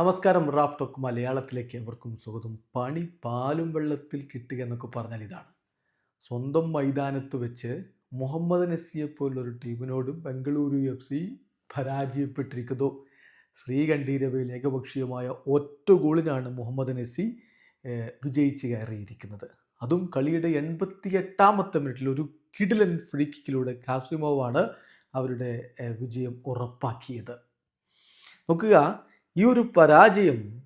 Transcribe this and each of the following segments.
നമസ്കാരം Raf talk മലയാളത്തിലേക്ക് അവർക്കും സ്വാഗതം. പണി പാലും വെള്ളത്തിൽ കിട്ടുക എന്നൊക്കെ പറഞ്ഞാൽ ഇതാണ്. സ്വന്തം മൈതാനത്ത് വെച്ച് മുഹമ്മദ് നസിയെ പോലുള്ളൊരു ടീമിനോടും ബംഗളൂരു എഫ് സി പരാജയപ്പെട്ടിരിക്കുന്നു. ശ്രീകണ്ഠീരവയിൽ ഏകപക്ഷീയമായ ഒറ്റ ഗോളിനാണ് മുഹമ്മദ് നസി വിജയിച്ച് കയറിയിരിക്കുന്നത്. അതും കളിയുടെ എൺപത്തി എട്ടാമത്തെ മിനിറ്റിൽ ഒരു കിടിലൻ ഫ്രീ കിക്കിലൂടെ കാസിമോവാണ് അവരുടെ വിജയം ഉറപ്പാക്കിയത്. നോക്കുക ഈ ഒരു പരാജയം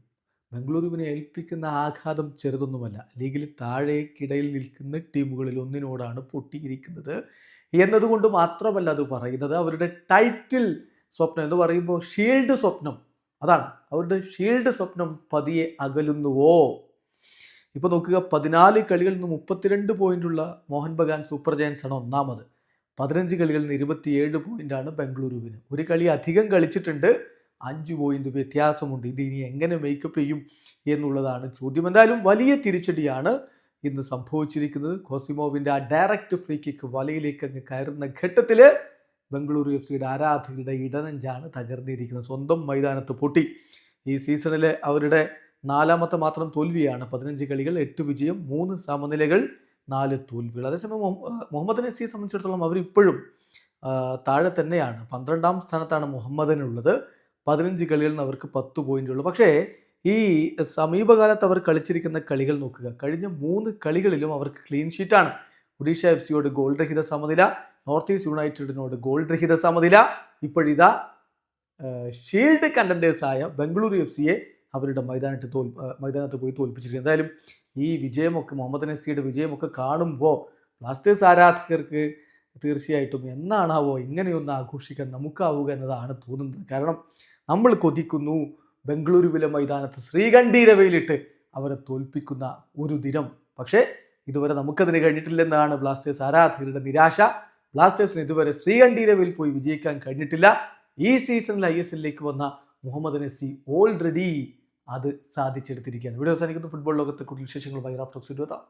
ബംഗളൂരുവിനെ ഏൽപ്പിക്കുന്ന ആഘാതം ചെറുതൊന്നുമല്ല. ലീഗിൽ താഴേക്കിടയിൽ നിൽക്കുന്ന ടീമുകളിൽ ഒന്നിനോടാണ് പൊട്ടിയിരിക്കുന്നത് എന്നതുകൊണ്ട് മാത്രമല്ല അത് പറയുന്നത്. അവരുടെ ടൈറ്റിൽ സ്വപ്നം എന്ന് പറയുമ്പോൾ ഷീൽഡ് സ്വപ്നം. അതാണ്. അവരുടെ ഷീൽഡ് സ്വപ്നം പതിയെ അകലുന്നുവോ? ഇപ്പോൾ നോക്കുക പതിനാല് കളികളിൽ നിന്ന് മുപ്പത്തിരണ്ട് പോയിന്റുള്ള മോഹൻ ബഗാൻ സൂപ്പർ ജയൻസ് ആണ് ഒന്നാമത്. പതിനഞ്ച് കളികളിൽ നിന്ന് ഇരുപത്തിയേഴ് പോയിന്റാണ് ബംഗളൂരുവിന്. ഒരു കളി അധികം കളിച്ചിട്ടുണ്ട്. അഞ്ച് പോയിന്റ് വ്യത്യാസമുണ്ട്. ഇത് ഇനി എങ്ങനെ മേക്കപ്പ് ചെയ്യും എന്നുള്ളതാണ് ചോദ്യം. എന്തായാലും വലിയ തിരിച്ചടിയാണ് ഇന്ന് സംഭവിച്ചിരിക്കുന്നത്. കോസിമോവിന്റെ ആ ഡയറക്റ്റ് ഫ്രീ കിക്ക് വലയിലേക്ക് അങ്ങ് കയറുന്ന ഘട്ടത്തിൽ ബംഗളൂരു എഫ് സിയുടെ ആരാധകരുടെ ഇടനഞ്ചാണ് തകർന്നിരിക്കുന്നത്. സ്വന്തം മൈതാനത്ത് പൊട്ടി. ഈ സീസണിലെ അവരുടെ നാലാമത്തെ മാത്രം തോൽവിയാണ്. പതിനഞ്ച് കളികൾ എട്ട് വിജയം മൂന്ന് സമനിലകൾ നാല് തോൽവികൾ. അതേസമയം മുഹ- മുഹമ്മദ് നസിയെ സംബന്ധിച്ചിടത്തോളം അവരിപ്പോഴും താഴെ തന്നെയാണ്. പന്ത്രണ്ടാം സ്ഥാനത്താണ് മുഹമ്മദിനുള്ളത്. പതിനഞ്ച് കളികളിൽ നിന്ന് അവർക്ക് പത്ത് പോയിന്റ് ഉള്ളൂ. പക്ഷേ ഈ സമീപകാലത്ത് അവർ കളിച്ചിരിക്കുന്ന കളികൾ നോക്കുക. കഴിഞ്ഞ മൂന്ന് കളികളിലും അവർക്ക് ക്ലീൻ ഷീറ്റാണ് ഒഡീഷ എഫ് സിയോട് ഗോൾ രഹിത സമനില നോർത്ത് ഈസ്റ്റ് യുണൈറ്റഡിനോട് ഗോൾ രഹിത സമനില. ഇപ്പോഴിതാ ഷീൽഡ് കണ്ടന്റേഴ്സായ ബംഗളൂരു എഫ് സിയെ അവരുടെ മൈതാനത്ത് തോൽ മൈതാനത്ത് പോയി തോൽപ്പിച്ചിരിക്കുന്നു. എന്തായാലും ഈ വിജയമൊക്കെ മുഹമ്മദ് നസിയുടെ വിജയമൊക്കെ കാണുമ്പോൾ ബ്ലാസ്റ്റേഴ്സ് ആരാധകർക്ക് തീർച്ചയായിട്ടും എന്നാണാവോ ഇങ്ങനെയൊന്ന് ആഘോഷിക്കാൻ നമുക്കാവുക എന്നതാണ് തോന്നുന്നത്. കാരണം നമ്മൾ കൊതിക്കുന്നു. ബംഗളൂരുവിലെ മൈതാനത്ത് ശ്രീകണ്ഠീരവയിലിട്ട് അവരെ തോൽപ്പിക്കുന്ന ഒരു ദിനം. പക്ഷേ ഇതുവരെ നമുക്കതിന് കഴിഞ്ഞിട്ടില്ലെന്നാണ് ബ്ലാസ്റ്റേഴ്സ് ആരാധകരുടെ നിരാശ. ബ്ലാസ്റ്റേഴ്സിന് ഇതുവരെ ശ്രീകണ്ഠീരവയിൽ പോയി വിജയിക്കാൻ കഴിഞ്ഞിട്ടില്ല. ഈ സീസണിൽ ഐ എസ് എല്ലിലേക്ക് വന്ന മുഹമ്മദ് നസി ഓൾറെഡി അത് സാധിച്ചെടുത്തിരിക്കുകയാണ്. ഇവിടെ അവസാനിക്കുന്ന. ഫുട്ബോൾ ലോകത്തെ കൂടുതൽ വിശേഷങ്ങൾ ഇരുപതാം.